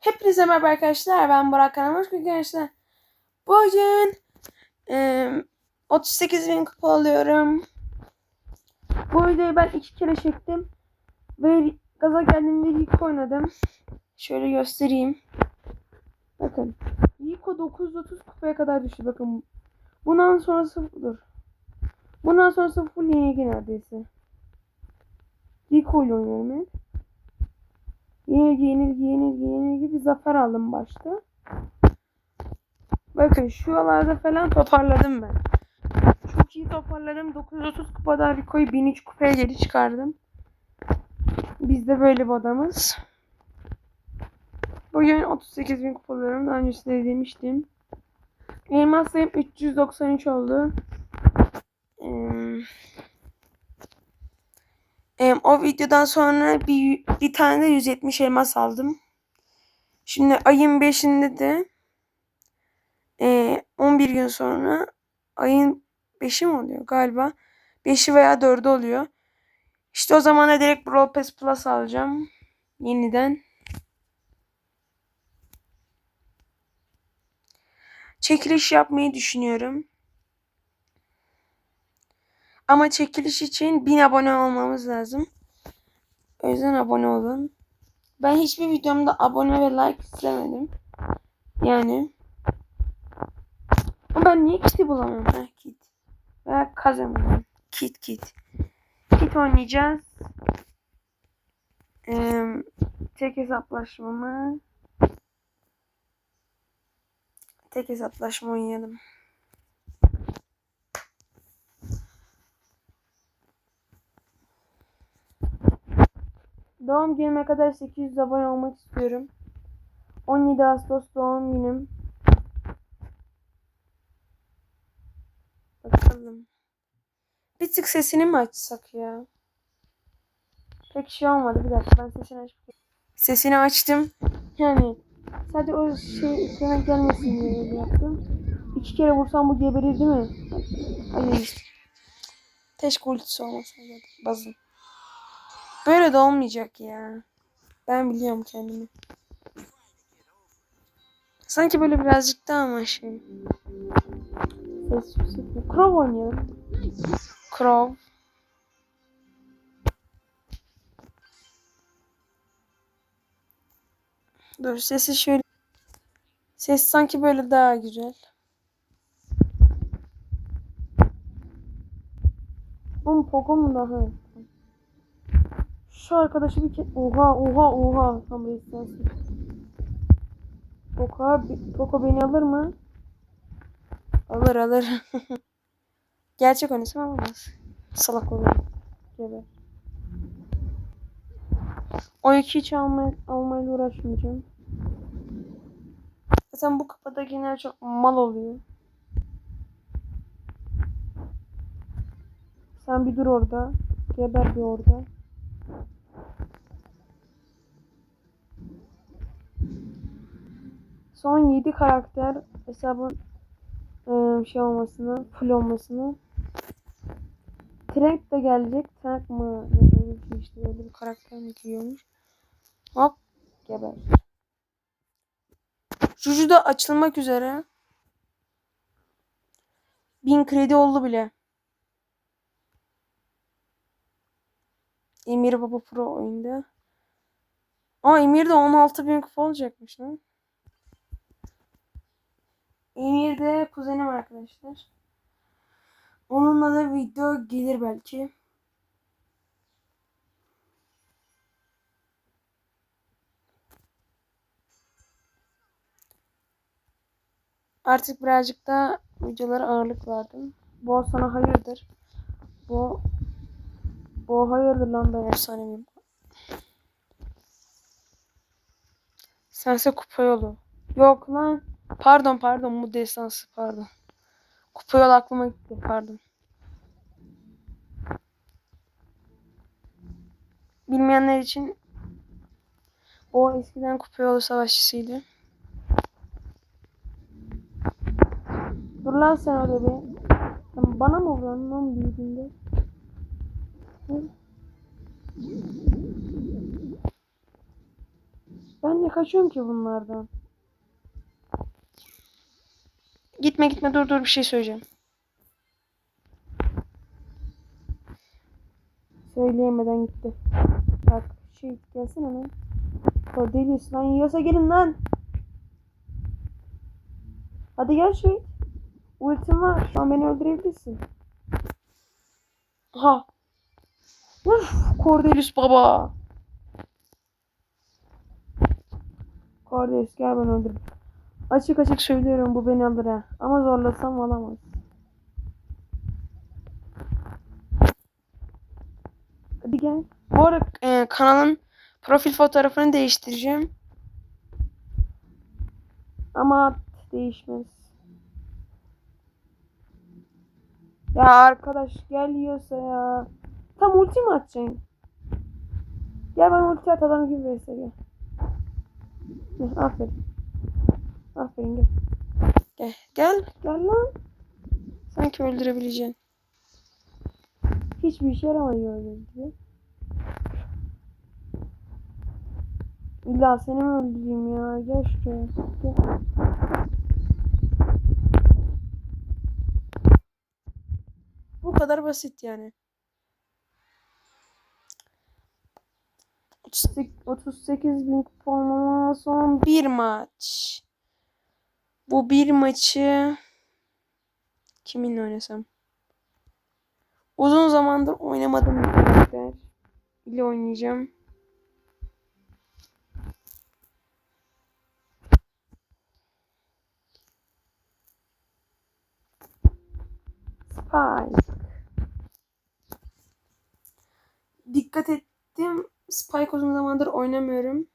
Hepinize merhaba arkadaşlar. Ben Burak geldiniz arkadaşlar. Bugün e, 38 bin kupa alıyorum. Bu videoyu ben iki kere çektim. Ve gaza geldim ve ilk oynadım. Şöyle göstereyim. Bakın. Yiko 930 kupaya kadar düştü. Bakın. Bundan sonrası dur. Bundan sonrası full yenilgi neredeyse. Yiko ile oynuyorum hep. Yenilgi, yenilgi, yenilgi, yenilgi bir zafer aldım başta. Bakın şuralarda falan toparladım ben. Çok iyi toparladım. 930 kupada Rico'yu 1003 kupaya geri çıkardım. Biz de böyle bir adamız. Bugün 38 bin kupa alıyorum. Daha öncesinde demiştim. Elmas sayım 393 oldu. Ee, o videodan sonra bir, bir tane de 170 elmas aldım. Şimdi ayın 5'inde de e, 11 gün sonra ayın 5'i mi oluyor galiba? 5'i veya 4'ü oluyor. İşte o zaman da direkt Brawl Pass Plus alacağım. Yeniden. Çekiliş yapmayı düşünüyorum. Ama çekiliş için 1000 abone olmamız lazım. O yüzden abone olun. Ben hiçbir videomda abone ve like istemedim. Yani. Ama ben niye kit'i bulamıyorum? Ha kit. Veya kazanıyorum. Kit kit. Kit oynayacağız. Ee, tek hesaplaşmamı. Tek hesaplaşma oynayalım. Doğum günüme kadar 800 abone olmak istiyorum. 17 Ağustos doğum günüm. Bakalım. Bir tık sesini mi açsak ya? Pek şey olmadı. Bir dakika ben sesini açıp Sesini açtım. Yani sadece o şey ekrana gelmesin diye yaptım. İki kere vursam bu geberir değil mi? Hayır işte. Keşke ultisi olmasaydı. Bazın. Böyle de olmayacak ya. Ben biliyorum kendimi. Sanki böyle birazcık daha ama şey. Ses yüksek mi? Crow oynayalım. Crow. Dur sesi şöyle. Ses sanki böyle daha güzel. Oğlum Poco mu daha? Şu arkadaşı bir ke... Oha oha oha. Tam reis sensin. Poco, Poco beni alır mı? Alır alır. Gerçek oynasam alamaz. Salak olur. Geber. O iki hiç almay almayla uğraşmayacağım. Zaten bu kapıda genel çok mal oluyor. Sen bir dur orada. Geber bir orada. Son 7 karakter hesabın şey olmasını, full olmasını. Trank de gelecek. Trank mı? Öyle bir işte öyle bir karakter mi giriyormuş. Hop. Geber. Juju da açılmak üzere. 1000 kredi oldu bile. Emir Baba Pro oyunda. Aa Emir de 16 bin kupa olacakmış lan. Emir de kuzenim arkadaşlar. Onunla da video gelir belki. Artık birazcık da videolara ağırlık verdim. Bu sana hayırdır. Bu bu hayırdır lan ben efsane miyim? Sense kupa yolu. Yok lan. Pardon pardon bu destansı pardon. Kupa yol aklıma gitti pardon. Bilmeyenler için o eskiden kupa yolu savaşçısıydı. Dur lan sen orada bir. Sen bana mı vuruyorsun lan büyüdüğünde? Ben ne kaçıyorum ki bunlardan? Gitme gitme dur dur bir şey söyleyeceğim. Söyleyemeden gitti. Bak şey gelsene lan. Cordelius lan yiyorsa gelin lan. Hadi gel şey. Ultim var. Şu an beni öldürebilirsin. Ha. Uf, Cordelius baba. Cordelius gel ben öldürürüm. Açık açık söylüyorum bu beni alır ha. Ama zorlasam alamaz. Hadi gel. Bu arada e, kanalın profil fotoğrafını değiştireceğim. Ama değişmez. Ya arkadaş gel yiyorsa ya. Tam ulti mi atacaksın? Gel ben ulti at adam gibi verse gel. Aferin. Aferin gel. Gel. Gel. Gel lan. Sanki öldürebileceksin. Hiçbir işe yaramadı gördüğünüz gibi. İlla seni mi öldüreyim ya? Gel şuraya. Gel. Bu kadar basit yani. 38, 38 bin kupon son bir maç. Bu bir maçı kiminle oynasam? Uzun zamandır oynamadığım karakter ile oynayacağım. Spike. Dikkat ettim. Spike uzun zamandır oynamıyorum.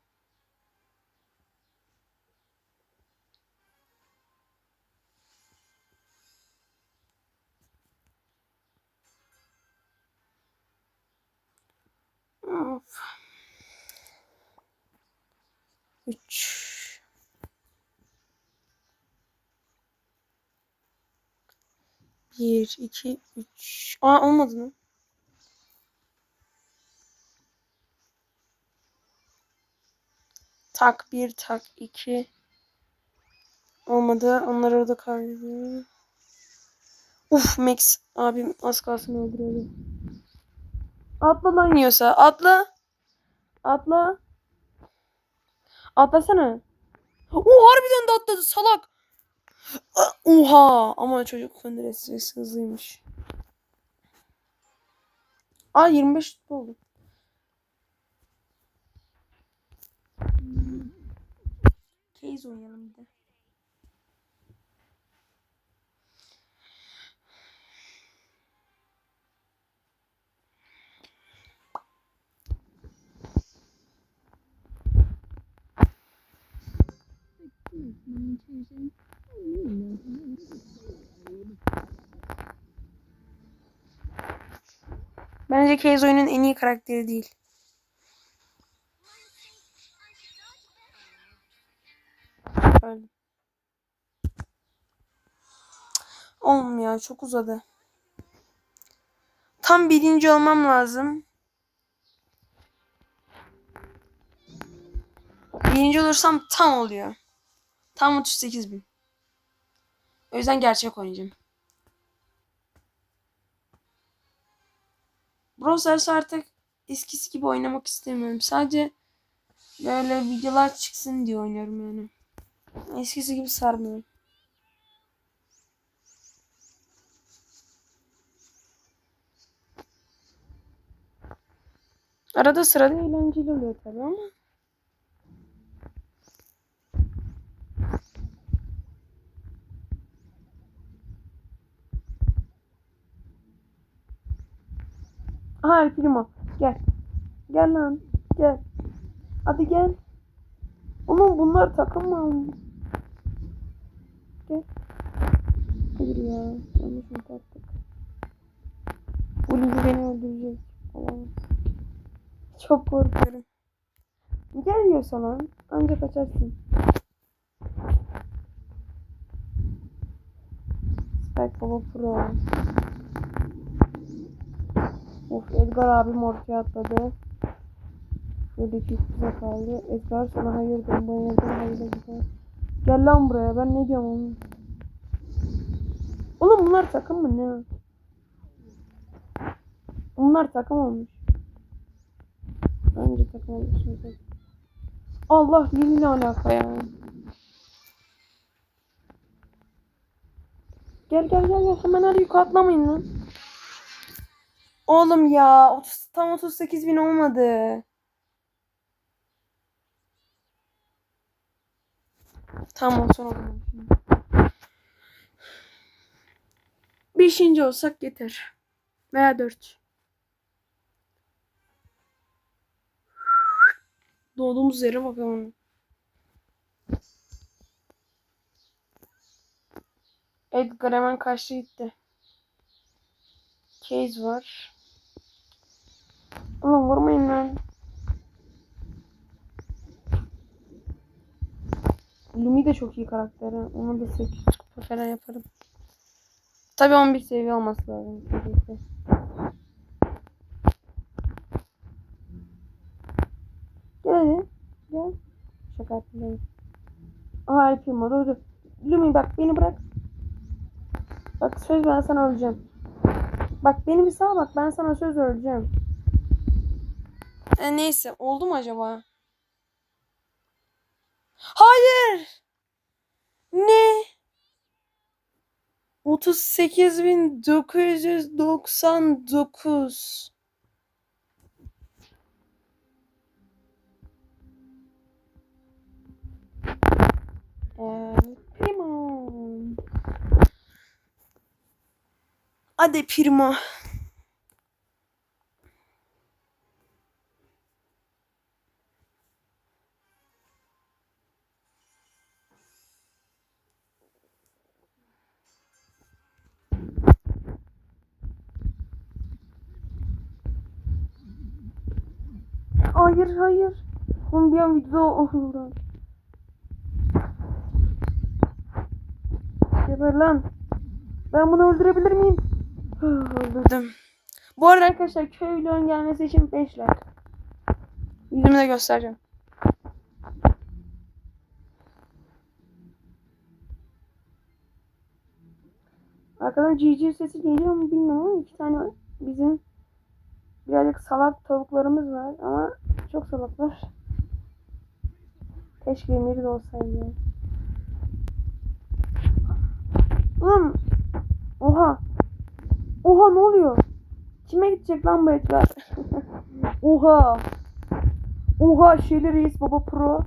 3 1 2 3 Aa olmadı mı? Tak 1 tak 2 olmadı. Onlar orada kaldı. Uf Max abim az kalsın öldürüyordu. Atla lan yiyorsa atla. Atla. Atlasana. O harbiden de atladı salak. Oha ama çocuk fındıresi hızlıymış. Aa 25 oldu. Case oynayalım bir de. Bence Case oyunun en iyi karakteri değil. Öyle. Oğlum çok uzadı. Tam birinci olmam lazım. Birinci olursam tam oluyor. Tam 38 bin. O yüzden gerçek oynayacağım. Brawl Stars artık eskisi gibi oynamak istemiyorum. Sadece böyle videolar çıksın diye oynuyorum yani. Eskisi gibi sarmıyor. Arada sırada eğlenceli oluyor tabii ama. Aha Primo. Gel. Gel lan. Gel. Hadi gel. Oğlum bunlar takım mı? Gel. Hayır ya. Yanlış mı taktık? Bu ligi beni öldürecek. Olamaz. Çok korkuyorum. Gel yiyorsa lan. Ancak kaçarsın. Spike Baba Pro. Of Edgar abim ortaya atladı. Böyle iki size kaldı. Edgar sana hayır dedim. Bu evden hayırla gider. Gel lan buraya. Ben ne diyorum oğlum? Oğlum bunlar takım mı ne? Bunlar takım olmuş. Bence takım olmuş. Allah ne alaka ya? Gel gel gel gel hemen hadi yukarı atlamayın lan. Oğlum ya 30, tam 38 bin olmadı. Tamam son oldu. Beşinci olsak yeter. Veya dört. Doğduğumuz yere bakalım. Edgar hemen kaçtı gitti. Case var. Oğlum vurmayın lan. Lumi de çok iyi karakter. ha. Onu da 8 kupa falan yaparım. Tabii 11 seviye olması lazım. seviyesi. Gel. Gel. Şaka değil. Aha Primo dur dur. Lumi bak beni bırak. Bak söz ben sana öleceğim. Bak beni bir sağ bak ben sana söz öleceğim. E, neyse oldu mu acaba? Hayır. Ne? 38.999. Ee, primo. Hadi primo. Hayır hayır. Oğlum bir an video oldu. Geber lan. Ben bunu öldürebilir miyim? Öldürdüm. Bu arada arkadaşlar köy vlogun gelmesi için 5 like. Yüzümü de göstereceğim. Arkadan GG sesi geliyor mu bilmiyorum ama iki tane bizim birazcık salak tavuklarımız var ama çok salaklar. Keşke emiri de olsaydı. ya. Oğlum. Oha. Oha ne oluyor? Kime gidecek lan bu Edgar? Oha. Oha Şeli Reis Baba Pro.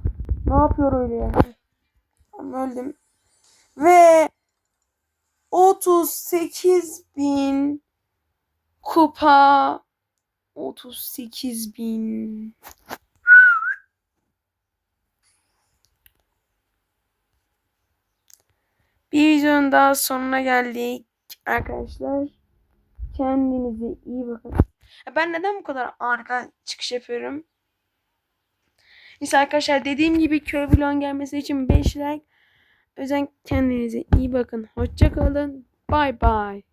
Ne yapıyor öyle ya? Tamam öldüm. Ve 38 bin kupa 38 bin Bir videonun daha sonuna geldik arkadaşlar. Kendinize iyi bakın. Ben neden bu kadar aniden çıkış yapıyorum? Neyse arkadaşlar dediğim gibi köy vlogun gelmesi için 5 like. O yüzden kendinize iyi bakın. Hoşça kalın. Bye bye.